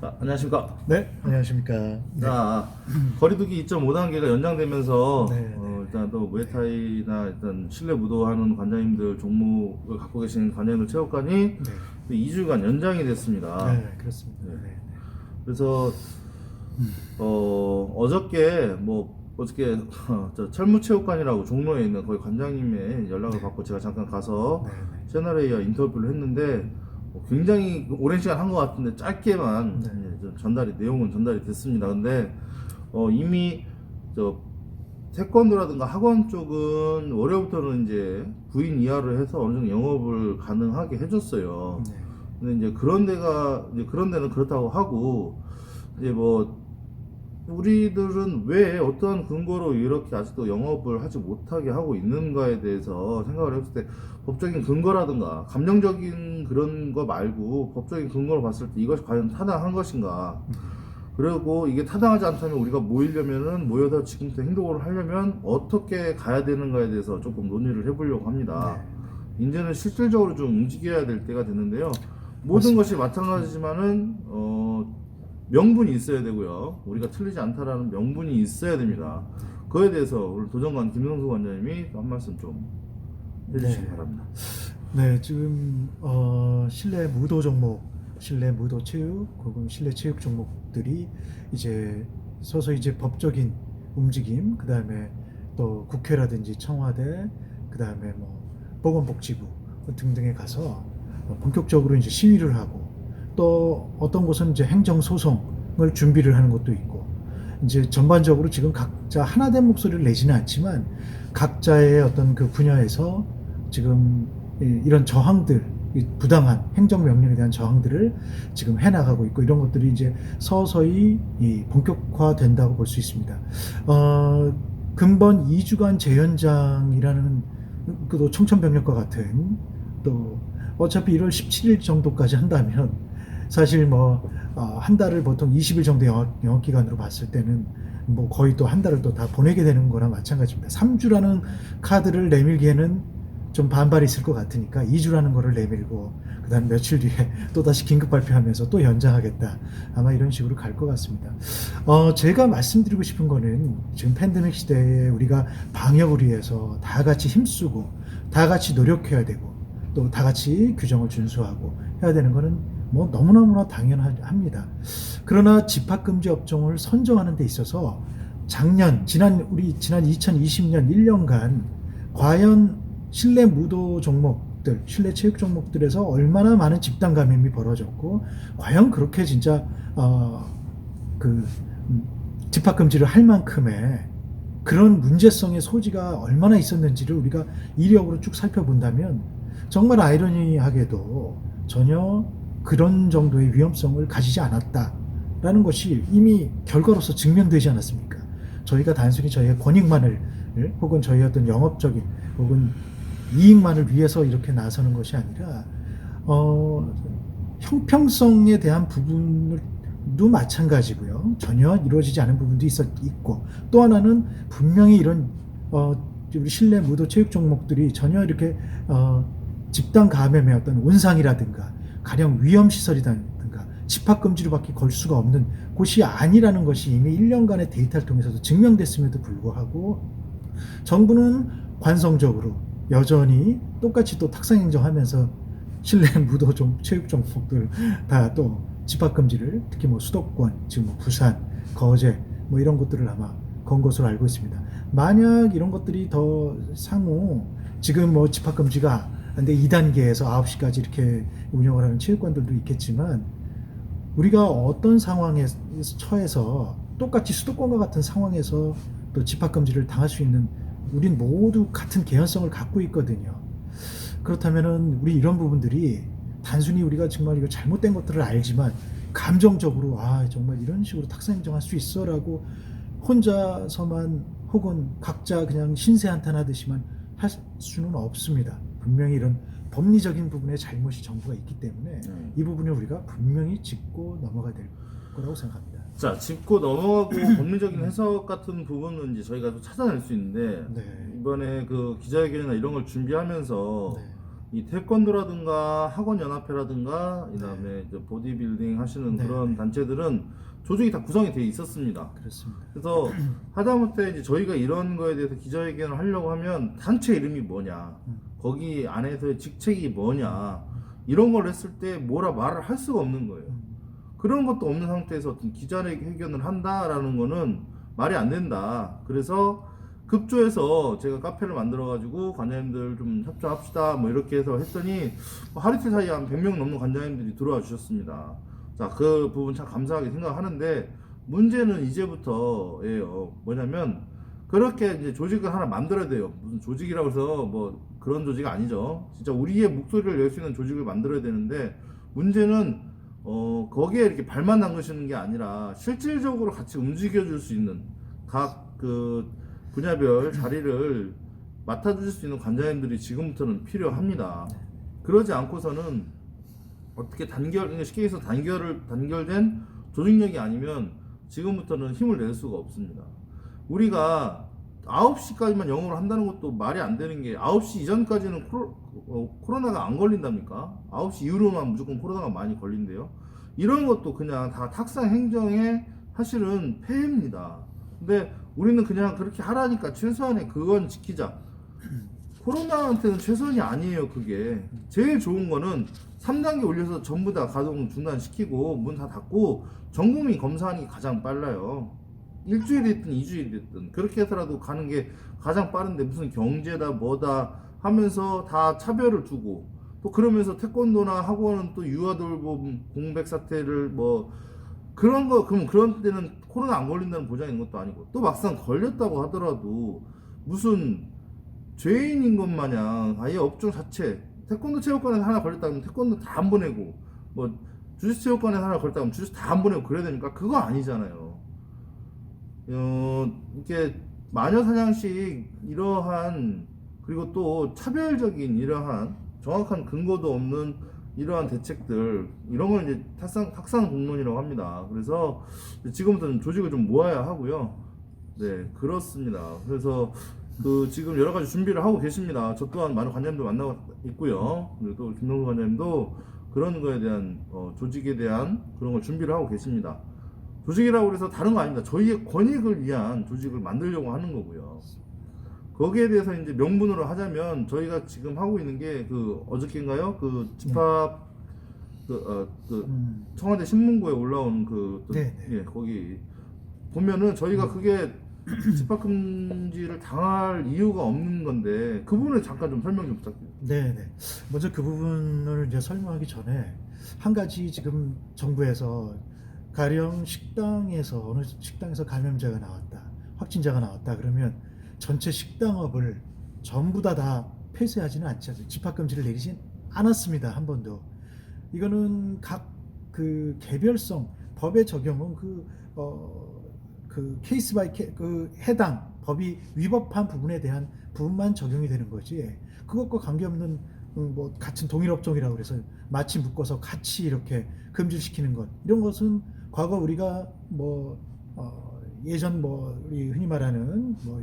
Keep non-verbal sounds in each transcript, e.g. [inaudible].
자, 안녕하십니까. 네, 안녕하십니까. 네. 자, 거리두기 2.5단계가 연장되면서 네, 네, 어, 일단 또 무에타이나 일단 실내 무도하는 관장님들 종목을 갖고 계신 관장님들 체육관이 네, 2주간 연장이 됐습니다. 네, 그렇습니다. 네. 네. 그래서 어, 어저께 뭐 어저께 [laughs] 저 철무체육관이라고 종로에 있는 거기 관장님의 연락을 네. 받고 제가 잠깐 가서 네, 네. 채널A와 인터뷰를 했는데 어, 굉장히 오랜 시간 한 것 같은데 짧게만 네. 전달이 내용은 전달이 됐습니다. 근데 어, 이미 저 태권도라든가 학원 쪽은 월요일부터는 이제 9인 이하로 해서 어느 정도 영업을 가능하게 해줬어요. 네. 근데 이제 그런 데가 이제 그런 데는 그렇다고 하고 이제 뭐 우리들은 왜 어떠한 근거로 이렇게 아직도 영업을 하지 못하게 하고 있는가에 대해서 생각을 했을 때 법적인 근거라든가 감정적인 그런 거 말고 법적인 근거로 봤을 때 이것이 과연 타당한 것인가 그리고 이게 타당하지 않다면 우리가 모이려면은 모여서 지금부터 행동을 하려면 어떻게 가야 되는가에 대해서 조금 논의를 해보려고 합니다. 이제는 실질적으로 좀 움직여야 될 때가 됐는데요. 모든 것이 마찬가지지만은 어, 명분이 있어야 되고요. 우리가 틀리지 않다라는 명분이 있어야 됩니다. 그에 대해서 오늘 도전관 김성수 관장님이 한 말씀 좀 해주시기 네. 바랍니다. 네, 지금 어, 실내 무도 종목, 실내 무도 체육, 혹은 실내 체육 종목들이 이제 서서 이제 법적인 움직임, 그 다음에 또 국회라든지 청와대, 그 다음에 뭐 보건복지부 등등에 가서 본격적으로 이제 시위를 하고 또 어떤 곳은 이제 행정 소송을 준비를 하는 것도 있고 이제 전반적으로 지금 각자 하나된 목소리를 내지는 않지만 각자의 어떤 그 분야에서 지금 이- 이런 저항들, 이 부당한 행정 명령에 대한 저항들을 지금 해나가고 있고 이런 것들이 이제 서서히 이 본격화된다고 볼 수 있습니다. 어, 근본 2주간 재연장이라는 그도 청천벽력과 같은 또 어차피 1월 17일 정도까지 한다면 사실 뭐 한 달을 보통 20일 정도 영업, 영업 기간으로 봤을 때는 뭐 거의 또 한 달을 또 다 보내게 되는 거랑 마찬가지입니다. 3주라는 카드를 내밀기에는 좀 반발이 있을 것 같으니까 2주라는 거를 내밀고 그다음 며칠 뒤에 [laughs] 또 다시 긴급 발표하면서 또 연장하겠다 아마 이런 식으로 갈 것 같습니다. 어 제가 말씀드리고 싶은 거는 지금 팬데믹 시대에 우리가 방역을 위해서 다 같이 힘쓰고 다 같이 노력해야 되고 또 다 같이 규정을 준수하고 해야 되는 거는 뭐 너무너무나 당연합니다. 그러나 집합 금지 업종을 선정하는 데 있어서 작년 지난 우리 지난 2020년 1년간 과연 실내 무도 종목들, 실내 체육 종목들에서 얼마나 많은 집단 감염이 벌어졌고 과연 그렇게 진짜 어 그 집합 금지를 할 만큼의 그런 문제성의 소지가 얼마나 있었는지를 우리가 이력으로 쭉 살펴본다면 정말 아이러니하게도 전혀 그런 정도의 위험성을 가지지 않았다라는 것이 이미 결과로서 증명되지 않았습니까? 저희가 단순히 저희의 권익만을 혹은 저희 어떤 영업적인 혹은 이익만을 위해서 이렇게 나서는 것이 아니라 어, 형평성에 대한 부분도 마찬가지고요. 전혀 이루어지지 않은 부분도 있었 있고 또 하나는 분명히 이런 어, 우리 실내 무도 체육 종목들이 전혀 이렇게 어, 집단 감염의 어떤 온상이라든가 가령 위험 시설이라든가 집합 금지로 밖에 걸 수가 없는 곳이 아니라는 것이 이미 1년간의 데이터를 통해서도 증명됐음에도 불구하고 정부는 관성적으로 여전히 똑같이 또 탁상 행정하면서 실내 [laughs] 무도 종 체육 종목들 다 또 집합 금지를 특히 뭐 수도권 지금 뭐 부산 거제 뭐 이런 것들을 아마 건 것으로 알고 있습니다. 만약 이런 것들이 더 상호 지금 뭐 집합 금지가 근데 2단계에서 9시까지 이렇게 운영을 하는 체육관들도 있겠지만 우리가 어떤 상황에 처해서 똑같이 수도권과 같은 상황에서 또 집합 금지를 당할 수 있는 우린 모두 같은 개연성을 갖고 있거든요. 그렇다면은 우리 이런 부분들이 단순히 우리가 정말 이거 잘못된 것들을 알지만 감정적으로 아 정말 이런 식으로 탁상 행정할 수 있어라고 혼자서만 혹은 각자 그냥 신세 한탄하듯이만 할 수는 없습니다. 분명히 이런 법리적인 부분에 잘못이 정부가 있기 때문에 네. 이 부분을 우리가 분명히 짚고 넘어가야 될 거라고 생각합니다. 자, 짚고 넘어가고 [clears throat] 법리적인 해석 같은 부분은 이제 저희가 또 찾아낼 수 있는데 네. 이번에 그 기자회견이나 이런 걸 준비하면서 네. 이 태권도라든가 학원 연합회라든가 그다음에 이제 보디빌딩 하시는 네, 그런 네. 단체들은 조직이 다 구성이 돼 있었습니다. 그렇습니다. 그래서 [clears throat] 하다못해 이제 저희가 이런 거에 대해서 기자회견을 하려고 하면 단체 이름이 뭐냐, 음. 거기 안에서의 직책이 뭐냐 이런 걸 했을 때 뭐라 말을 할 수가 없는 거예요. 음. 그런 것도 없는 상태에서 어떤 기자회견을 한다라는 거는 말이 안 된다. 그래서 급조해서 제가 카페를 만들어가지고 관장님들 좀 협조합시다 뭐 이렇게 해서 했더니 뭐 하루 이틀 사이에 한 100명 넘는 관장님들이 들어와 주셨습니다. 자, 그 부분 참 감사하게 생각하는데 문제는 이제부터예요. 뭐냐면 그렇게 이제 조직을 하나 만들어야 돼요. 무슨 조직이라고 해서 뭐 그런 조직이 아니죠. 진짜 우리의 목소리를 낼 수 있는 조직을 만들어야 되는데 문제는 어 거기에 이렇게 발만 담그시는 게 아니라 실질적으로 같이 움직여 줄 수 있는 각 그 분야별 자리를 맡아주실 수 있는 관장님들이 지금부터는 필요합니다. 그러지 않고서는 어떻게 단결 그러니까 쉽게 해서 단결을 단결된 조직력이 아니면 지금부터는 힘을 낼 수가 없습니다. 우리가 9시까지만 영업을 한다는 것도 말이 안 되는 게 9시 이전까지는 코로, 어, 코로나가 안 걸린답니까? 9시 이후로만 무조건 코로나가 많이 걸린대요. 이런 것도 그냥 다 탁상 행정의 사실은 폐해입니다. 근데 우리는 그냥 그렇게 하라니까 최소한의 그건 지키자. 코로나한테는 최선이 아니에요, 그게. 제일 좋은 거는 3단계 올려서 전부 다 가동 중단시키고 문 다 닫고 전 국민 검사하는 게 가장 빨라요. 일주일이 됐든 이주일이 됐든 그렇게 해서라도 가는 게 가장 빠른데 무슨 경제다 뭐다 하면서 다 차별을 두고 또 그러면서 태권도나 학원은 또 유아돌봄 공백 사태를 뭐 그런 거 그럼 그런 때는 코로나 안 걸린다는 보장이 있는 것도 아니고 또 막상 걸렸다고 하더라도 무슨 죄인인 것 마냥 아예 업종 자체 태권도 체육관에 하나 걸렸다 그러면 태권도 다 안 보내고 뭐 주짓수 체육관에 하나 걸렸다 그러면 주짓수 다안 보내고 그래야 되니까 그거 아니잖아요. 어, 이렇게 마녀 사냥식 이러한 그리고 또 차별적인 이러한 정확한 근거도 없는 이러한 대책들 이런 걸 이제 탁상 탁상 공론이라고 합니다. 그래서 지금부터는 조직을 좀 모아야 하고요. 네 그렇습니다. 그래서 그 지금 여러 가지 준비를 하고 계십니다. 저 또한 많은 관장님도 만나고 있고요. 그리고 또 김동수 관장님도 그런 거에 대한 어, 조직에 대한 그런 걸 준비를 하고 계십니다. 조직이라고 해서 다른 거 아닙니다. 저희의 권익을 위한 조직을 만들려고 하는 거고요. 거기에 대해서 이제 명분으로 하자면 저희가 지금 하고 있는 게 그 어저께인가요? 그 집합 그, 어, 그 음, 청와대 신문고에 올라온 그 또- 네, 네. 예, 거기 보면은 저희가 그게 집합 금지를 당할 이유가 없는 건데 그 부분을 잠깐 좀 설명 좀 부탁드립니다. 네, 네. 먼저 그 부분을 이제 설명하기 전에 한 가지 지금 정부에서 가령 식당에서 어느 식당에서 감염자가 나왔다, 확진자가 나왔다 그러면 전체 식당업을 전부 다 다 폐쇄하지는 않죠. 집합 금지를 내리진 않았습니다 한 번도. 이거는 각 그 개별성 법의 적용은 그 어, 그 케이스 바이 케, 그 해당 법이 위법한 부분에 대한 부분만 적용이 되는 거지. 그것과 관계없는 음, 뭐 같은 동일 업종이라고 그래서 마치 묶어서 같이 이렇게 금지시키는 것 이런 것은 과거 우리가 뭐 어, 예전 뭐 우리 흔히 말하는 뭐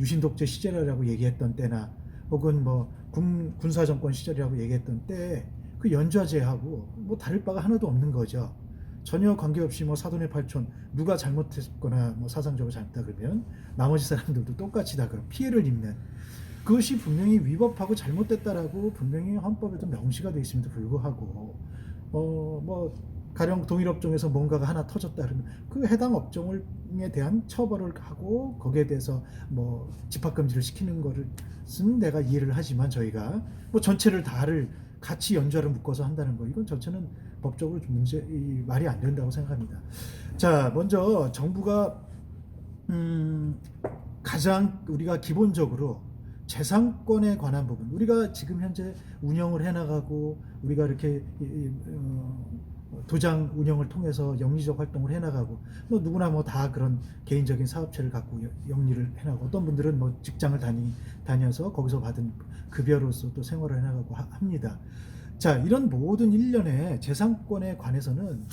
유, 유신 독재 시절이라고 얘기했던 때나 혹은 뭐 군, 군사 정권 시절이라고 얘기했던 때그 연좌제하고 뭐 다를 바가 하나도 없는 거죠. 전혀 관계없이 뭐 사돈의 팔촌 누가 잘못했거나 뭐 사상적으로 잘못다 그러면 나머지 사람들도 똑같이 다 그런 피해를 입는 그것이 분명히 위법하고 잘못됐다라고 분명히 헌법에도 명시가 되어 있음에도 불구하고 어뭐 가령 동일 업종에서 뭔가가 하나 터졌다 그러면 그 해당 업종에 대한 처벌을 하고 거기에 대해서 뭐 집합 금지를 시키는 거를 쓴 내가 이해를 하지만 저희가 뭐 전체를 다를 같이 연좌를 묶어서 한다는 거 이건 전체는 법적으로 좀 문제 이 말이 안 된다고 생각합니다. 자 먼저 정부가 음, 가장 우리가 기본적으로 재산권에 관한 부분 우리가 지금 현재 운영을 해나가고 우리가 이렇게 이- 이, 어, 도장 운영을 통해서 영리적 활동을 해나가고 뭐 누구나 뭐 다 그런 개인적인 사업체를 갖고 여- 영리를 해나가고 어떤 분들은 뭐 직장을 다니 다녀서 거기서 받은 급여로서 또 생활을 해나가고 하- 합니다. 자 이런 모든 일련의 재산권에 관해서는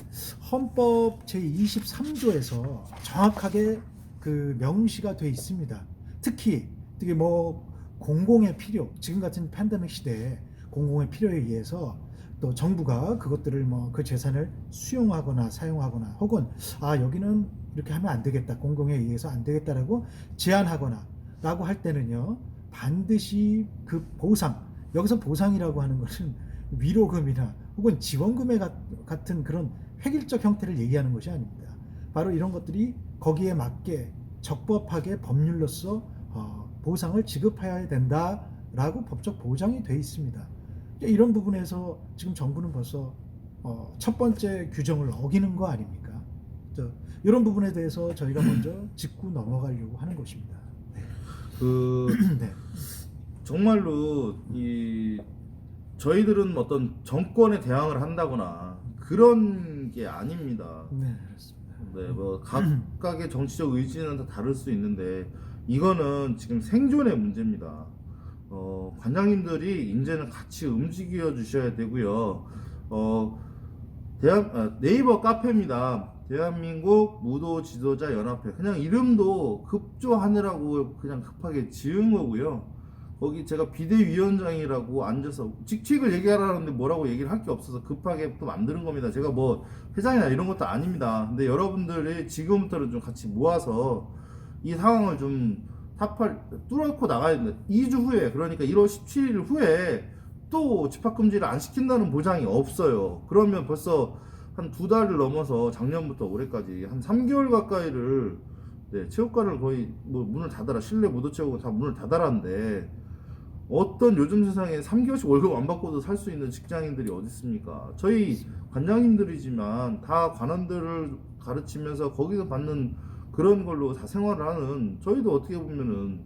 헌법 제 23조에서 정확하게 그 명시가 돼 있습니다. 특히 특히 뭐 공공의 필요 지금 같은 팬데믹 시대에 공공의 필요에 의해서 또 정부가 그것들을 뭐 그 재산을 수용하거나 사용하거나 혹은 아 여기는 이렇게 하면 안 되겠다 공공에 의해서 안 되겠다라고 제한하거나 라고 할 때는요 반드시 그 보상 여기서 보상이라고 하는 것은 [laughs] 위로금이나 혹은 지원금의 가- 같은 그런 획일적 형태를 얘기하는 것이 아닙니다. 바로 이런 것들이 거기에 맞게 적법하게 법률로서 어, 보상을 지급해야 된다라고 법적 보장이 돼 있습니다. 이런 부분에서 지금 정부는 벌써 어, 첫 번째 규정을 어기는 거 아닙니까? 저, 이런 부분에 대해서 저희가 먼저 [clears throat] 짚고 넘어가려고 하는 것입니다. 그 [clears throat] 네. 정말로 이 저희들은 어떤 정권에 대항을 한다거나 그런 게 아닙니다. 네, 그렇습니다. 네, 뭐 각각의 정치적 의지는 다 다를 수 있는데 이거는 지금 생존의 문제입니다. 어, 관장님들이 이제는 같이 움직여 주셔야 되고요. 어, 대한, 아, 네이버 카페입니다. 대한민국 무도 지도자 연합회. 그냥 이름도 급조하느라고 그냥 급하게 지은 거고요. 거기 제가 비대위원장이라고 앉아서 직책을 얘기하라는데 뭐라고 얘기를 할 게 없어서 급하게 또 만드는 겁니다. 제가 뭐 회장이나 이런 것도 아닙니다. 근데 여러분들이 지금부터는 좀 같이 모아서 이 상황을 좀 타팔 뚫고 나가야 된다. 2주 후에 그러니까 1월 17일 후에 또 집합금지를 안 시킨다는 보장이 없어요. 그러면 벌써 한 두 달을 넘어서 작년부터 올해까지 한 3개월 가까이를 네, 체육관을 거의 뭐 문을 닫아라 실내 모두 체육관 다 문을 닫아라는데 어떤 요즘 세상에 3개월씩 월급 안 받고도 살 수 있는 직장인들이 어디 있습니까? 저희 관장님들이지만 다 관원들을 가르치면서 거기서 받는 그런 걸로 다 생활을 하는 저희도 어떻게 보면은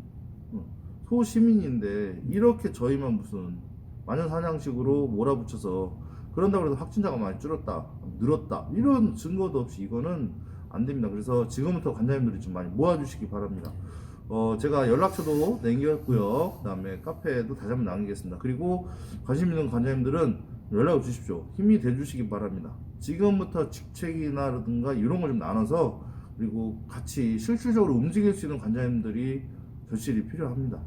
어, 소시민인데 이렇게 저희만 무슨 마녀 사냥식으로 몰아붙여서 그런다고 해서 확진자가 많이 줄었다 늘었다 이런 증거도 없이 이거는 안 됩니다. 그래서 지금부터 관장님들이 좀 많이 모아주시기 바랍니다. 어 제가 연락처도 남겼고요. 그 다음에 카페에도 다시 한번 남기겠습니다. 그리고 관심 있는 관장님들은 연락을 주십시오. 힘이 돼주시기 바랍니다. 지금부터 직책이나라든가 이런 걸 좀 나눠서 그리고 같이 실질적으로 움직일 수 있는 관장님들이 결실이 필요합니다.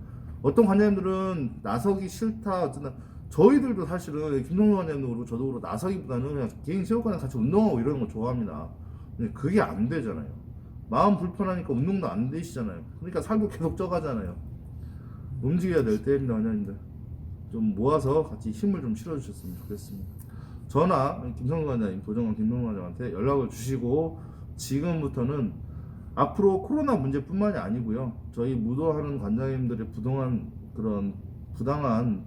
어떤 관장님들은 나서기 싫다 어쩌나 저희들도 사실은 김동현 그렇고 저도 그렇고 나서기보다는 그냥 개인 체육관에 같이 운동하고 이러는 거 좋아합니다. 근데 그게 안 되잖아요. 마음 불편하니까 운동도 안 되시잖아요. 그러니까 살도 계속 쪄가잖아요. 움직여야 될 때입니다, 관장님들. 좀 모아서 같이 힘을 좀 실어주셨으면 좋겠습니다. 전화 김성근 관장님, 도정관 김성근 관장한테 연락을 주시고 지금부터는 앞으로 코로나 문제뿐만이 아니고요. 저희 무도하는 관장님들의 부동한 그런 부당한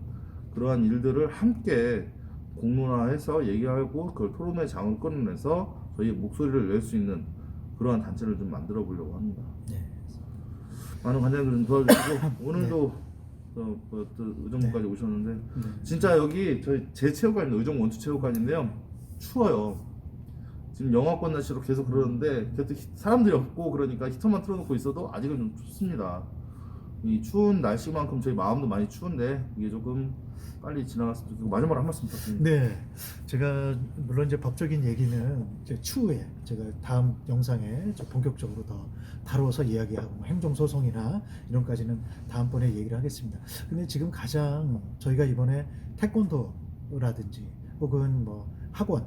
그러한 일들을 함께 공론화해서 얘기하고 그걸 토론의 장을 끊어내서 저희 목소리를 낼 수 있는 그러한 단체를 좀 만들어 보려고 합니다. 네. 많은 관장님들 좀 도와주시고 [laughs] 오늘도 어, 그, 또 의정부까지 오셨는데 네. 진짜 여기 저희 제 체육관인데 의정 원투 체육관인데요 추워요 지금 영하권 날씨로 계속 그러는데 그래도 히- 사람들이 없고 그러니까 히터만 틀어놓고 있어도 아직은 좀 춥습니다. 이 추운 날씨만큼 저희 마음도 많이 추운데 이게 조금 빨리 지나갔으면 좋겠고 마지막으로 한 말씀 부탁드립니다. 네, 제가 물론 이제 법적인 얘기는 이제 추후에 제가 다음 영상에 좀 본격적으로 더 다루어서 이야기하고 뭐 행정소송이나 이런까지는 다음번에 얘기를 하겠습니다. 근데 지금 가장 저희가 이번에 태권도라든지 혹은 뭐 학원,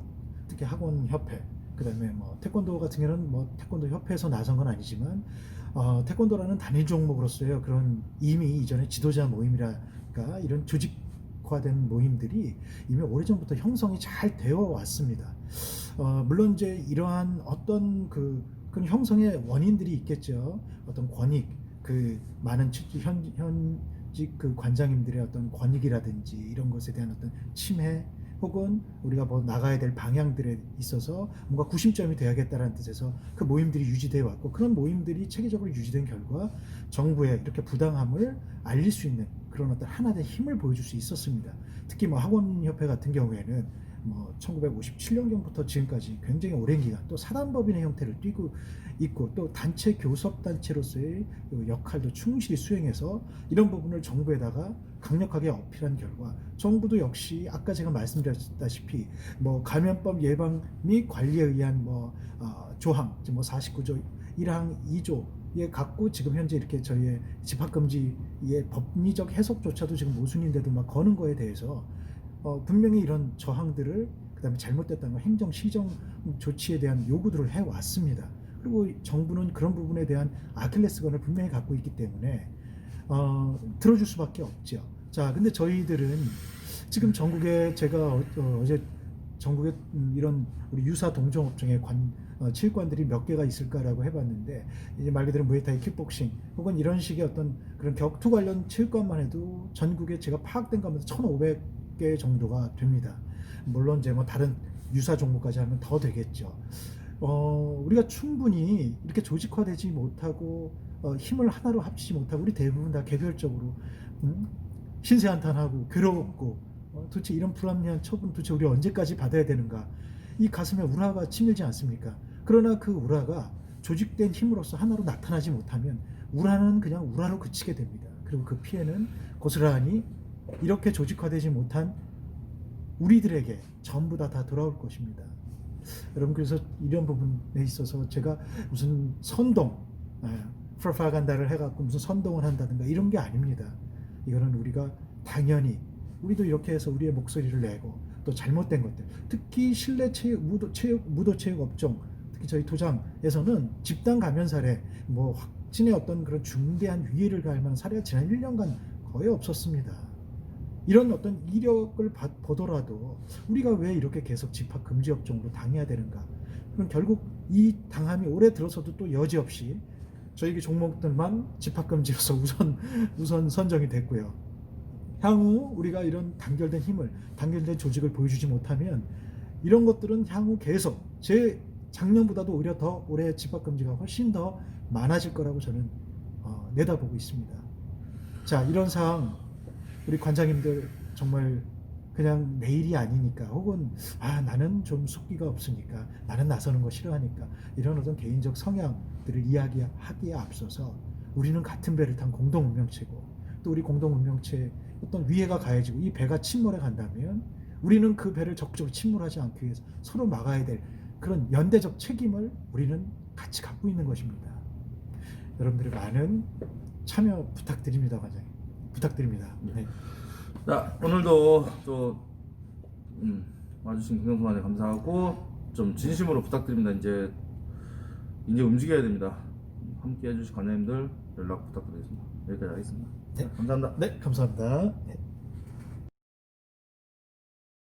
특히 학원 협회, 그다음에 뭐 태권도 같은 경우는 뭐 태권도 협회에서 나선 건 아니지만 어, 태권도라는 단일 종목으로서의 그런 이미 이전에 지도자 모임이랄까 이런 조직화된 모임들이 이미 오래전부터 형성이 잘 되어 왔습니다. 어, 물론 이제 이러한 어떤 그, 그 형성의 원인들이 있겠죠. 어떤 권익, 그 많은 치- 현, 현직 그 관장님들의 어떤 권익이라든지 이런 것에 대한 어떤 침해 혹은 우리가 뭐 나가야 될 방향들에 있어서 뭔가 구심점이 돼야겠다는 뜻에서 그 모임들이 유지되어 왔고 그런 모임들이 체계적으로 유지된 결과 정부의 이렇게 부당함을 알릴 수 있는 그런 어떤 하나의 힘을 보여줄 수 있었습니다. 특히 뭐 학원협회 같은 경우에는 뭐 1957년경부터 지금까지 굉장히 오랜 기간 또 사단법인의 형태를 띠고 있고 또 단체 교섭 단체로서의 그 역할도 충실히 수행해서 이런 부분을 정부에다가 강력하게 어필한 결과 정부도 역시 아까 제가 말씀드렸다시피 뭐 감염법 예방 및 관리에 의한 뭐 어, 조항 뭐 49조 1항 2조 에 갖고 지금 현재 이렇게 저희의 집합금지의 법리적 해석조차도 지금 모순인데도 막 거는 거에 대해서 어, 분명히 이런 저항들을 그다음에 잘못됐다는 걸 행정 시정 조치에 대한 요구들을 해 왔습니다. 그리고 정부는 그런 부분에 대한 아킬레스건을 분명히 갖고 있기 때문에 어, 들어줄 수밖에 없죠. 자, 근데 저희들은 지금 전국에 제가 어, 어, 제 전국에 음, 이런 우리 유사 동종업종의 관 어, 체육관들이 몇 개가 있을까라고 해봤는데 이제 말 그대로 무에타이 킥복싱 혹은 이런 식의 어떤 그런 격투 관련 체육관만 해도 전국에 제가 파악된 가면서 1,500개 정도가 됩니다. 물론 이제 뭐 다른 유사 종목까지 하면 더 되겠죠. 어, 우리가 충분히 이렇게 조직화되지 못하고 어, 힘을 하나로 합치지 못하고 우리 대부분 다 개별적으로 음? 신세한탄하고 괴롭고 어, 도대체 이런 불합리한 처분 도대체 우리 언제까지 받아야 되는가 이 가슴에 우라가 치밀지 않습니까? 그러나 그 우라가 조직된 힘으로서 하나로 나타나지 못하면 우라는 그냥 우라로 그치게 됩니다. 그리고 그 피해는 고스란히 이렇게 조직화되지 못한 우리들에게 전부 다 다 돌아올 것입니다. 여러분 그래서 이런 부분에 있어서 제가 무슨 선동, 프로파간다를 해갖고 무슨 선동을 한다든가 이런 게 아닙니다. 이거는 우리가 당연히 우리도 이렇게 해서 우리의 목소리를 내고 또 잘못된 것들, 특히 실내 체육, 무도 체육, 무도 체육 업종, 특히 저희 도장에서는 집단 감염 사례, 뭐 확진의 어떤 그런 중대한 위해를 가할 만한 사례가 지난 1년간 거의 없었습니다. 이런 어떤 이력을 봐- 보더라도 우리가 왜 이렇게 계속 집합 금지 업종으로 당해야 되는가? 그럼 결국 이 당함이 올해 들어서도 또 여지없이 저희 종목들만 집합 금지로서 [laughs] 우선 우선 선정이 됐고요. 향후 우리가 이런 단결된 힘을 단결된 조직을 보여주지 못하면 이런 것들은 향후 계속 제 작년보다도 오히려 더 올해 집합 금지가 훨씬 더 많아질 거라고 저는 어, 내다보고 있습니다. 자 이런 상황 우리 관장님들 정말 그냥 내일이 아니니까 혹은 아 나는 좀 숙기가 없으니까 나는 나서는 거 싫어하니까 이런 어떤 개인적 성향들을 이야기하기에 앞서서 우리는 같은 배를 탄 공동 운명체고 또 우리 공동 운명체 어떤 위해가 가해지고 이 배가 침몰해 간다면 우리는 그 배를 적극적으로 침몰하지 않기 위해서 서로 막아야 될 그런 연대적 책임을 우리는 같이 갖고 있는 것입니다. 여러분들의 많은 참여 부탁드립니다, 관장님. 부탁드립니다. 네. 자 오늘도 또 음, 와주신 김성수한테 감사하고 좀 진심으로 부탁드립니다. 이제 이제 움직여야 됩니다. 함께 해주신 관장님들 연락 부탁드리겠습니다. 여기까지 하겠습니다. 네. 감사합니다. 네, 감사합니다. 네.